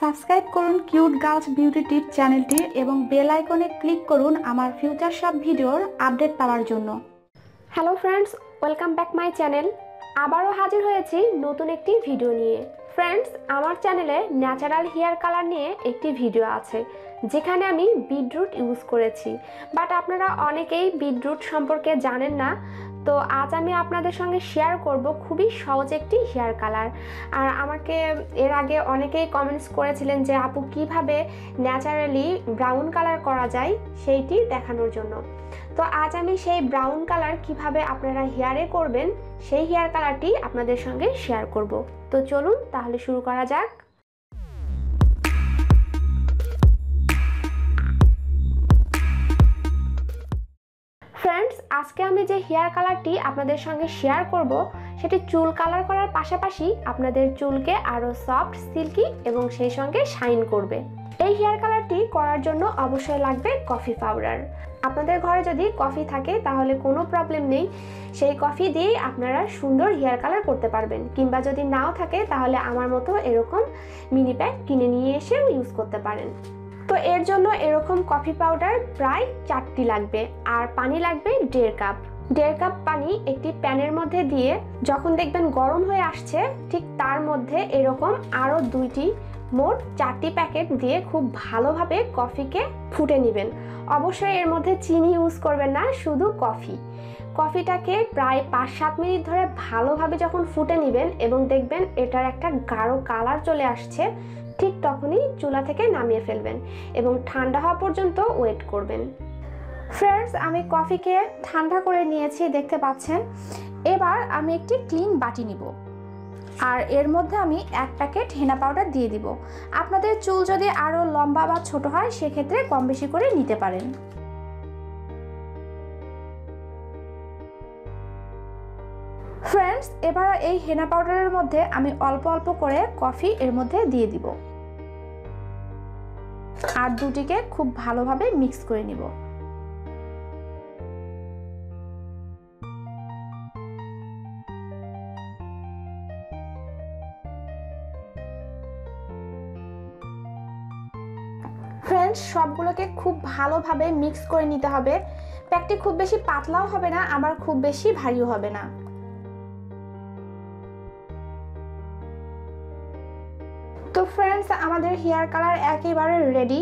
Subscribe করুন cute girls beauty টিপ চ্যানেলটি এবং বেল আইকনে ক্লিক করুন আমার ফিউচার সব ভিডিওর আপডেট পাওয়ার জন্য। Hello friends welcome back my channel আবারও হাজির হয়েছি নতুন একটি ভিডিও নিয়ে। ফ্রেন্ডস আমার চ্যানেলে ন্যাচারাল হেয়ার কালার নিয়ে একটি ভিডিও আছে, যেখানে আমি বিটরুট ইউজ করেছি। বাট আপনারা অনেকেই বিটরুট সম্পর্কে জানেন না তো আজ আমি আপনাদের সঙ্গে শেয়ার করব খুবই সহজ একটি হেয়ার কালার আর আমাকে এর আগে অনেকেই কমেন্টস করেছিলেন যে, আপু, কীভাবে ন্যাচারালি ব্রাউন কালার করা যায় সেইটি দেখানোর জন্য? তো আজ আমি সেই ব্রাউন কালার কীভাবে আপনারা হেয়ারে করবেন সেই হেয়ার কালারটি আপনাদের সঙ্গে শেয়ার করব। তো চলুন তাহলে শুরু করা যাক। ফ্রেন্ডস আজকে আমি যে হেয়ার কালারটি আপনাদের সঙ্গে শেয়ার করব, সেটি চুল কালার করার পাশাপাশি আপনাদের চুলকে আরও সফট সিল্কি এবং সেই সঙ্গে শাইন করবে। এই হেয়ার কালারটি করার জন্য অবশ্যই লাগবে কফি পাউডার আপনাদের ঘরে যদি কফি থাকে, তাহলে কোনো প্রবলেম নেই। সেই কফি দিয়েই আপনারা সুন্দর হেয়ার কালার করতে পারবেন। কিংবা যদি নাও থাকে, তাহলে আমার মতো এরকম মিনি প্যাক কিনে নিয়ে এসেও ইউজ করতে পারেন। তো এর জন্য এরকম কফি পাউডার প্রায় চারটি লাগবে আর পানি লাগবে দেড় কাপ দেড় কাপ পানি একটি প্যানের মধ্যে দিয়ে যখন দেখবেন গরম হয়ে আসছে, ঠিক তার মধ্যে এরকম আরও দুইটি, মোট চারটি প্যাকেট দিয়ে খুব ভালোভাবে কফিকে ফুটে নেবেন। অবশ্যই এর মধ্যে চিনি ইউজ করবেন না, শুধু কফি কফিটাকে প্রায় পাঁচ সাত মিনিট ধরে ভালোভাবে যখন ফুটে নেবেন এবং দেখবেন এটার একটা গাঢ় কালার চলে আসছে ঠিক তখনই চুলা থেকে নামিয়ে ফেলবেন এবং ঠান্ডা হওয়া পর্যন্ত ওয়েট করবেন। ফ্রেন্ডস, আমি কফিকে ঠান্ডা করে নিয়েছি, দেখতে পাচ্ছেন। এবার আমি একটি ক্লিন বাটি নিব। আর এর মধ্যে আমি এক প্যাকেট হেনা পাউডার দিয়ে দিব। আপনাদের চুল যদি আরও লম্বা বা ছোট হয়, সেক্ষেত্রে কম বেশি করে নিতে পারেন। ফ্রেন্ডস এবার এই হেনা পাউডারের মধ্যে আমি অল্প অল্প করে কফি এর মধ্যে দিয়ে দিব। আর দুটিকে খুব ভালোভাবে মিক্স করে নিব। ফ্রেন্ডস সবগুলোকে খুব ভালোভাবে মিক্স করে নিতে হবে। প্যাকটি খুব বেশি পাতলাও হবে না, আবার খুব বেশি ভারীও হবে না। তো ফ্রেন্ডস আমাদের হেয়ার কালার একেবারে রেডি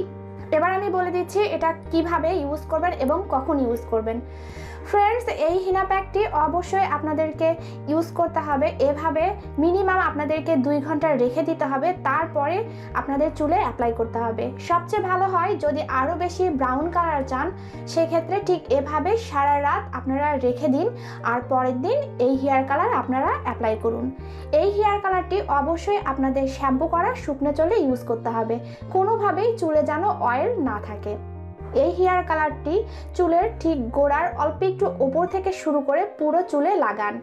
এবার আমি বলে দিচ্ছি, এটা কীভাবে ইউজ করবেন এবং কখন ইউজ করবেন। ফ্রেন্ডস এই হিনা প্যাকটি অবশ্যই আপনাদেরকে ইউজ করতে হবে। এভাবে মিনিমাম আপনাদেরকে দুই ঘণ্টা রেখে দিতে হবে, তারপরে আপনাদের চুলে অ্যাপ্লাই করতে হবে। সবচেয়ে ভালো হয় যদি আরও বেশি ব্রাউন কালার চান, সেক্ষেত্রে ঠিক এভাবে সারা রাত আপনারা রেখে দিন, আর পরের দিন এই হেয়ার কালার আপনারা অ্যাপ্লাই করুন। এই হেয়ার কালারটি অবশ্যই আপনাদের শ্যাম্পু করা, শুকনো চুলে ইউজ করতে হবে। কোনোভাবেই চুলে যেন অয়েল না থাকে। এই হেয়ার কালারটি চুলের ঠিক গোড়ার অল্প একটু ওপর থেকে শুরু করে পুরো চুলে লাগান।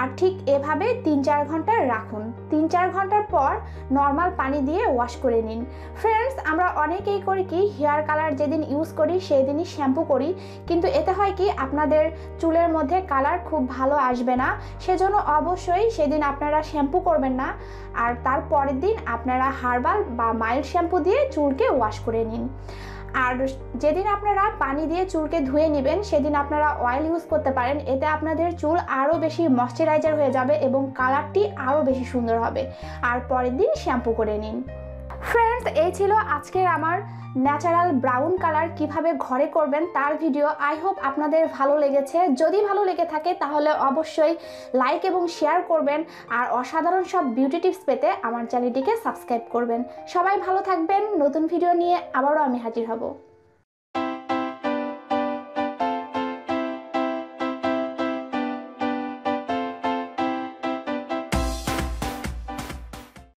আর ঠিক এভাবে তিন চার ঘণ্টা রাখুন। তিন চার ঘণ্টার পর নর্মাল পানি দিয়ে ওয়াশ করে নিন। ফ্রেন্ডস আমরা অনেকেই করি কি, হেয়ার কালার যেদিন ইউজ করি সেই দিনই শ্যাম্পু করি। কিন্তু এতে হয় কি, আপনাদের চুলের মধ্যে কালার খুব ভালো আসবে না। সেজন্য অবশ্যই সেদিন আপনারা শ্যাম্পু করবেন না। আর তার পরের দিন আপনারা হার্বাল বা মাইল্ড শ্যাম্পু দিয়ে চুলকে ওয়াশ করে নিন। আর যেদিন আপনারা পানি দিয়ে চুলকে ধুয়ে নেবেন, সেদিন আপনারা অয়েল ইউজ করতে পারেন। এতে আপনাদের চুল আরও বেশি ময়শ্চারাইজার হয়ে যাবে এবং কালারটি আরও বেশি সুন্দর হবে। আর পরের দিন শ্যাম্পু করে নিন। ফ্রেন্ডস এই ছিল আজকের আমার ন্যাচারাল ব্রাউন কালার কীভাবে ঘরে করবেন তার ভিডিও আই হোপ আপনাদের ভালো লেগেছে। যদি ভালো লেগে থাকে, তাহলে অবশ্যই লাইক এবং শেয়ার করবেন। আর অসাধারণ সব বিউটি টিপস পেতে আমার চ্যানেলটিকে সাবস্ক্রাইব করবেন। সবাই ভালো থাকবেন। নতুন ভিডিও নিয়ে আবারও আমি হাজির হব।